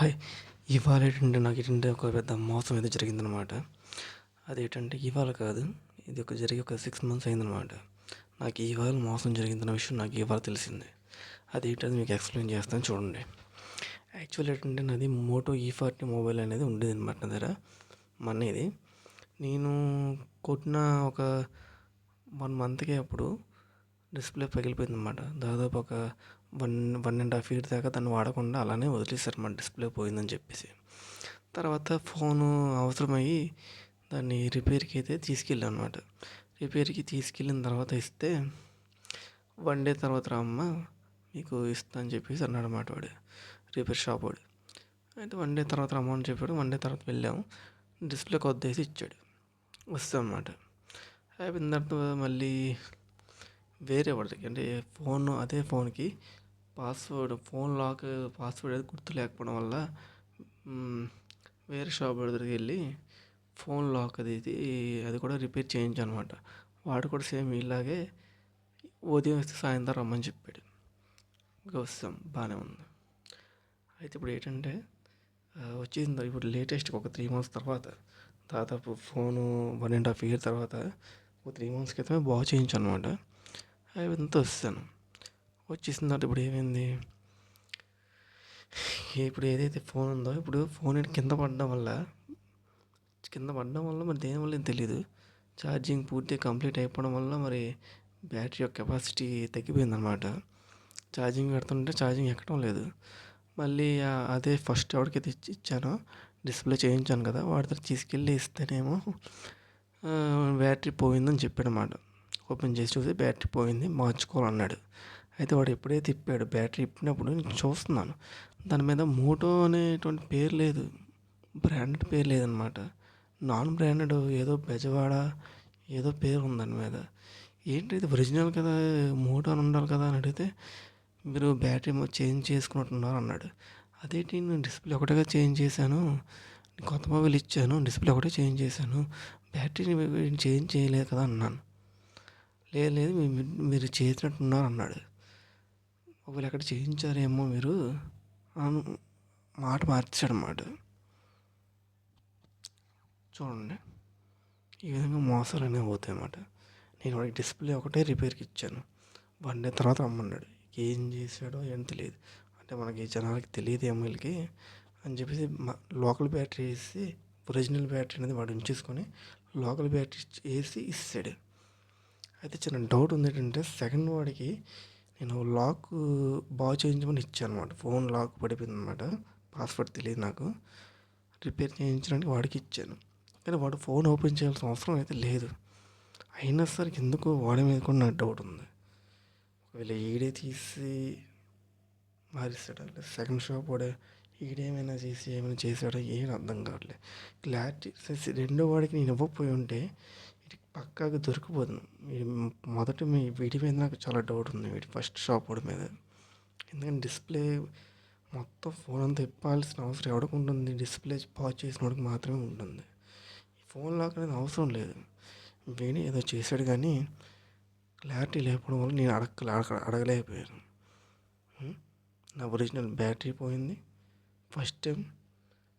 Hi. ఇవాళ ఏంటంటే నాకు ఏంటంటే ఒక పెద్ద మోసం అయితే జరిగిందనమాట అదేంటంటే ఇవాళ కాదు ఇది ఒక జరిగి ఒక సిక్స్ మంత్స్ అయిందనమాట నాకు ఇవాళ మోసం జరిగిందన్న విషయం నాకు ఇవాళ తెలిసింది. అదేంటది మీకు ఎక్స్ప్లెయిన్ చేస్తాను చూడండి. యాక్చువల్ ఏంటంటే నాది మోటో ఈ ఫార్టీ మొబైల్ అనేది ఉండేది అనమాట నా దగ్గర. మన ఇది నేను కొట్టిన ఒక వన్ మంత్కే అప్పుడు డిస్ప్లే పగిలిపోయింది అనమాట దాదాపు ఒక one one and half year దాకా దాన్ని వాడకుండా అలానే వదిలేశారు మా డిస్ప్లే పోయిందని చెప్పేసి. తర్వాత ఫోను అవసరమయ్యి దాన్ని రిపేర్కి అయితే తీసుకెళ్ళాను అనమాట రిపేర్కి తీసుకెళ్ళిన తర్వాత ఇస్తే వన్ డే తర్వాత రామ్మ మీకు ఇస్తా అని చెప్పేసి అన్నాడు అనమాట వాడు రిపేర్ షాప్ వాడు. అయితే వన్ డే తర్వాత రమ్మని చెప్పాడు. వన్ డే తర్వాత వెళ్ళాము. డిస్ప్లే కొద్దేసి ఇచ్చాడు. వస్తాం అన్నమాట అయిపోయిన తర్వాత మళ్ళీ వేరే వాడికి అంటే ఫోన్ అదే ఫోన్కి పాస్వర్డ్ ఫోన్ లాక్ పాస్వర్డ్ అది గుర్తు లేకపోవడం వల్ల వేరే షాప్ దగ్గరికి వెళ్ళి ఫోన్ లాక్ అది ఇది అది కూడా రిపేర్ చేయించు అనమాట వాడు కూడా సేమ్ ఇలాగే ఉదయం వస్తే సాయంత్రం రమ్మని చెప్పాడు. ఇంకా వస్తాం బాగానే ఉంది. అయితే ఇప్పుడు ఏంటంటే వచ్చింది ఇప్పుడు లేటెస్ట్ ఒక త్రీ మంత్స్ తర్వాత దాదాపు phone one and half year తర్వాత ఒక త్రీ మంత్స్ క్రితమే బాగు చేయించు అనమాట అవంతా వస్తాను. వచ్చేసిన ఇప్పుడు ఏమైంది? ఇప్పుడు ఏదైతే ఫోన్ ఉందో ఇప్పుడు ఫోన్ కింద పడడం వల్ల కింద పడడం వల్ల మరి దేని వల్ల తెలియదు ఛార్జింగ్ పూర్తిగా కంప్లీట్ అయిపోవడం వల్ల మరి బ్యాటరీ యొక్క కెపాసిటీ తగ్గిపోయిందనమాట ఛార్జింగ్ పెడుతుంటే ఛార్జింగ్ ఎక్కడం లేదు. మళ్ళీ అదే ఫస్ట్ ఎవరికి ఇచ్చి ఇచ్చానో. డిస్ప్లే చేయించాను కదా వాడితో తీసుకెళ్ళి ఇస్తేనేమో బ్యాటరీ పోయిందని చెప్పాడు అన్నమాట ఓపెన్ చేసి చూసి బ్యాటరీ పోయింది మార్చుకోవాలన్నాడు. అయితే వాడు ఎప్పుడైతే తిప్పాడు బ్యాటరీ ఇప్పినప్పుడు నేను చూస్తున్నాను. దాని మీద మోటో అనేటువంటి పేరు లేదు బ్రాండెడ్ పేరు లేదనమాట. నాన్ బ్రాండెడ్ ఏదో బెజవాడ ఏదో పేరు ఉంది దాని మీద. ఏంటి ఇది ఒరిజినల్ కదా మోటో అని ఉండాలి కదా అని అడిగితే మీరు బ్యాటరీ చేంజ్ చేసుకున్నట్టున్నారు అన్నాడు. అదేంటి నేను డిస్ప్లే ఒకటిగా చేంజ్ చేశాను కొత్త మొబైల్ ఇచ్చాను డిస్ప్లే ఒకటే చేంజ్ చేశాను బ్యాటరీని చేంజ్ చేయలేదు కదా అన్నాను. లేదు లేదు మీరు చేసినట్టున్నారు అన్నాడు. ఒకవేళ ఎక్కడ చేయించారేమో మీరు మాట మార్చాడు అన్నమాట చూడండి. ఈ విధంగా మోసాలు అనేవి అవుతాయి అన్నమాట నేను వాడికి డిస్ప్లే ఒకటే రిపేర్కి ఇచ్చాను. వన్ డే తర్వాత రమ్మన్నాడు. ఏం చేశాడో ఏం తెలియదు. అంటే మనకి జనాలకి తెలియదు ఎమ్మెల్యేకి అని చెప్పేసి లోకల్ బ్యాటరీ వేసి ఒరిజినల్ బ్యాటరీ అనేది వాడు ఉంచేసుకొని లోకల్ బ్యాటరీ వేసి ఇస్తాడు. అయితే చిన్న డౌట్ ఉంది ఏంటంటే సెకండ్ వాడికి నేను లాక్ బాగు చేయించమని ఇచ్చాను అనమాట ఫోన్ లాక్ పడిపోయింది అనమాట పాస్వర్డ్ తెలియదు నాకు. రిపేర్ చేయించడానికి వాడికి ఇచ్చాను. కానీ వాడు ఫోన్ ఓపెన్ చేయాల్సిన అవసరం అయితే లేదు. అయినా సరే ఎందుకు వాడి మీద కూడా నాకు డౌట్ ఉంది. ఒకవేళ ఈడే తీసి మారిస్తాడా? సెకండ్ షాప్ వాడే ఈడేమైనా చేసి ఏమైనా చేశాడో? ఏం అర్థం కావట్లేదు క్లారిటీ రెండో వాడికి నేను ఇవ్వకపోయి ఉంటే పక్కాగా దొరికిపోదును మొదట మీ వీటి మీద నాకు చాలా డౌట్ ఉంది. వీటి ఫస్ట్ షాప్ వాడి మీద. ఎందుకంటే డిస్ప్లే మొత్తం ఫోన్ అంతా ఇప్పాల్సిన అవసరం ఎవరికి ఉంటుంది? డిస్ప్లే పాజ్ చేసిన వాడికి మాత్రమే ఉంటుంది. ఈ ఫోన్ లాక్ అనేది అవసరం లేదు. వేణి ఏదో చేశాడు కానీ క్లారిటీ లేకపోవడం వల్ల నేను అడగ అడగలేకపోయాను. నా ఒరిజినల్ బ్యాటరీ పోయింది. ఫస్ట్ టైం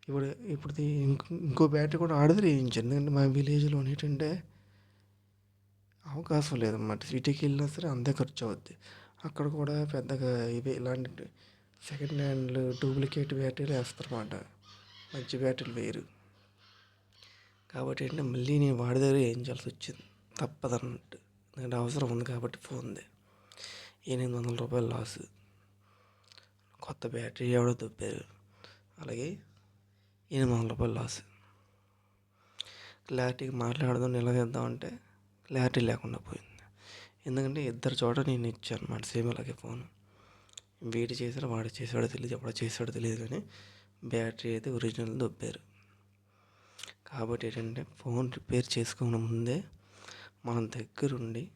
ఇప్పుడు ఇప్పుడు ఇంకో బ్యాటరీ కూడా ఆర్డర్ చేయించాను ఎందుకంటే మా విలేజ్లో ఏంటంటే అవకాశం లేదన్నమాట. సిటీకి వెళ్ళినా సరే అంతే ఖర్చు అవుద్ది అక్కడ కూడా పెద్దగా ఇవి ఇలాంటి సెకండ్ హ్యాండ్లు డూప్లికేట్ బ్యాటరీలు వేస్తారన్నమాట. మంచి బ్యాటరీలు వేరు. కాబట్టి ఏంటంటే మళ్ళీ నేను వాడి దగ్గర చేయాల్సి వచ్చింది? తప్పదన్నట్టు ఎందుకంటే అవసరం ఉంది కాబట్టి ఫోన్ది. ఎనిమిది వందల రూపాయలు లాస్. కొత్త బ్యాటరీ ఎవడో దొబ్బారు. అలాగే ఎనిమిది వందల రూపాయలు లాస్. క్లారిటీగా మాట్లాడదాం నిలదీద్దామంటే క్లారిటీ లేకుండా పోయింది. ఎందుకంటే ఇద్దరు చోట నేను ఇచ్చాను అనమాట సేమ్ అలాగే ఫోన్. వీడు చేశాడు వాడు చేశాడో తెలియదు ఎప్పుడు చేశాడో తెలియదు కానీ బ్యాటరీ అయితే ఒరిజినల్ దొబ్బారు. కాబట్టి ఏంటంటే ఫోన్ రిపేర్ చేసుకున్న ముందే మనం దగ్గరుండి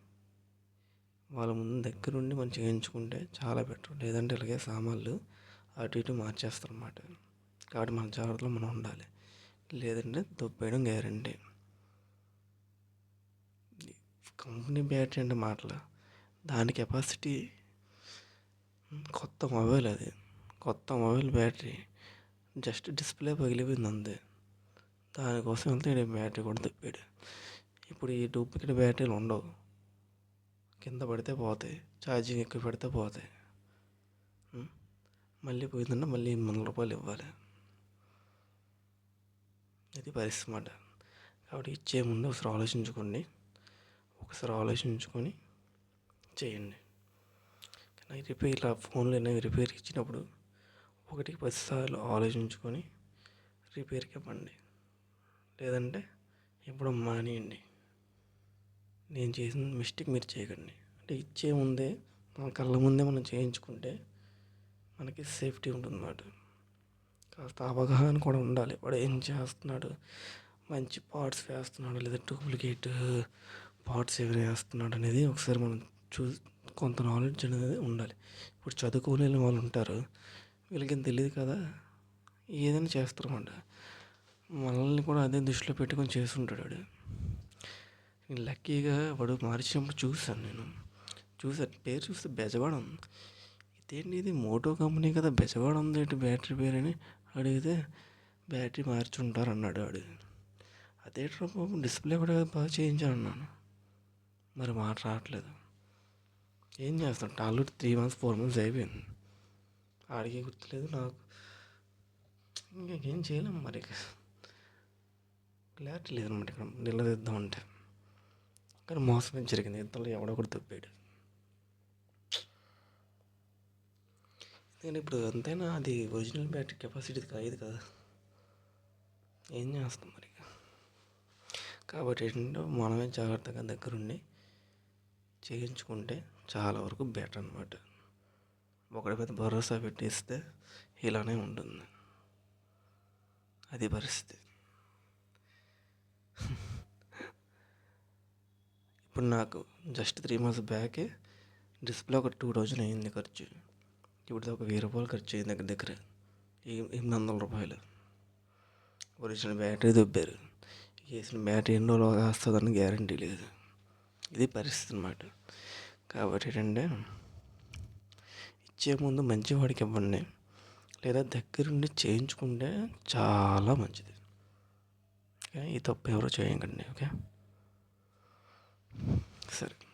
వాళ్ళ ముందు దగ్గరుండి మనం చేయించుకుంటే చాలా బెటర్ లేదంటే ఇలాగే సామాన్లు అటు ఇటు మార్చేస్తారు అన్నమాట. కాబట్టి మన జాగ్రత్తలో మనం ఉండాలి. లేదంటే దొబ్బేయడం గ్యారంటీ. కంపెనీ బ్యాటరీ అంటే మాటలు దాని కెపాసిటీ కొత్త మొబైల్ అది కొత్త మొబైల్ బ్యాటరీ జస్ట్ డిస్ప్లే పగిలిపోయింది అంతే దానికోసం వెళ్తే ఈడు బ్యాటరీ కూడా తిప్పాడు ఇప్పుడు ఈ డూప్లికేట్ బ్యాటరీలు ఉండవు కింద పడితే పోతాయి ఛార్జింగ్ ఎక్కువ పెడితే పోతాయి ఉం? మళ్ళీ పోయిందంటే మళ్ళీ ఎనిమిది వందల రూపాయలు ఇవ్వాలి ఇది పరిస్థితి అన్నమాట కాబట్టి ఇచ్చే ముందు ఒకసారి ఆలోచించుకోండి ఒకసారి ఆలోచించుకొని చేయండి. కానీ రిపేర్ ఇలా ఫోన్లు అనేవి రిపేర్కి ఇచ్చినప్పుడు ఒకటికి పదిసార్లు ఆలోచించుకొని రిపేర్కి ఇవ్వండి. లేదంటే ఇప్పుడు మానేయండి. నేను చేసిన మిస్టేక్ మీరు చేయకండి. అంటే ఇచ్చే ముందే మన కళ్ళ ముందే మనం చేయించుకుంటే మనకి సేఫ్టీ ఉంటుందన్నమాట. కాస్త అవగాహన కూడా ఉండాలి. వాడు ఏం చేస్తున్నాడు? మంచి పార్ట్స్ వేస్తున్నాడు. లేదా డూప్లికేట్ పార్ట్స్ ఎవరు వేస్తున్నాడు అనేది ఒకసారి మనం చూ కొంత నాలెడ్జ్ అనేది ఉండాలి. ఇప్పుడు చదువుకోలేని వాళ్ళు ఉంటారు. వీళ్ళకి తెలియదు కదా? ఏదైనా చేస్తారన్నమాట మనల్ని కూడా అదే దృష్టిలో పెట్టుకొని చేస్తుంటాడు వాడు. నేను లక్కీగా వాడు మార్చినప్పుడు చూశాను నేను. చూసాను పేరు చూస్తే బెజవాడ ఉంది. ఇదేంటి ఇది మోటో కంపెనీ కదా. బెజవాడ ఉంది ఏంటి? బ్యాటరీ పేరు అని అడిగితే బ్యాటరీ మార్చుంటారు అన్నాడు వాడు. అదే బాబు డిస్ప్లే కూడా బాగా చేయించాను అన్నాను. మరి మాట రావట్లేదు. ఏం చేస్తాం? Already three months four months అయిపోయింది. ఆడికి గుర్తులేదు నాకు. ఇంకేం చేయలేము మరి క్లారిటీ లేదనమాట ఇక్కడ. నిలదీద్దామంటే కానీ మోసం జరిగింది? ఇంతలో ఎవడో కూడా తప్పాడు నేను ఇప్పుడు ఎంతైనా అది ఒరిజినల్ బ్యాటరీ కెపాసిటీ కాదు కదా. ఏం చేస్తాం మరి కాబట్టి ఏంటంటే మనమే జాగ్రత్తగా దగ్గరుండి చేయించుకుంటే చాలా వరకు బెటర్ అనమాట ఒకటి మీద భరోసా పెట్టిస్తే ఇలానే ఉంటుంది. అది పరిస్థితి. ఇప్పుడు నాకు జస్ట్ త్రీ మంత్స్ బ్యాకే డిస్ప్లే ఒక టూ థౌజండ్ అయింది ఖర్చు. ఇప్పుడు ఒక వెయ్యి రూపాయలు ఖర్చు అయింది దగ్గర దగ్గర. ఎనిమిది వందల రూపాయలు. ఒరిజినల్ బ్యాటరీ దొబ్బారు. వేసిన బ్యాటరీ ఎన్ని రోజులు వస్తుందని గ్యారంటీ లేదు. ఇది పరిస్థితి అనమాట కాబట్టి ఏంటంటే ఇచ్చే ముందు మంచి వాడికి ఇవ్వండి. లేదా దగ్గరుండి చేయించుకుంటే చాలా మంచిది. ఓకే? ఈ తప్పు ఎవరు చేయకండి ఓకే? సరే.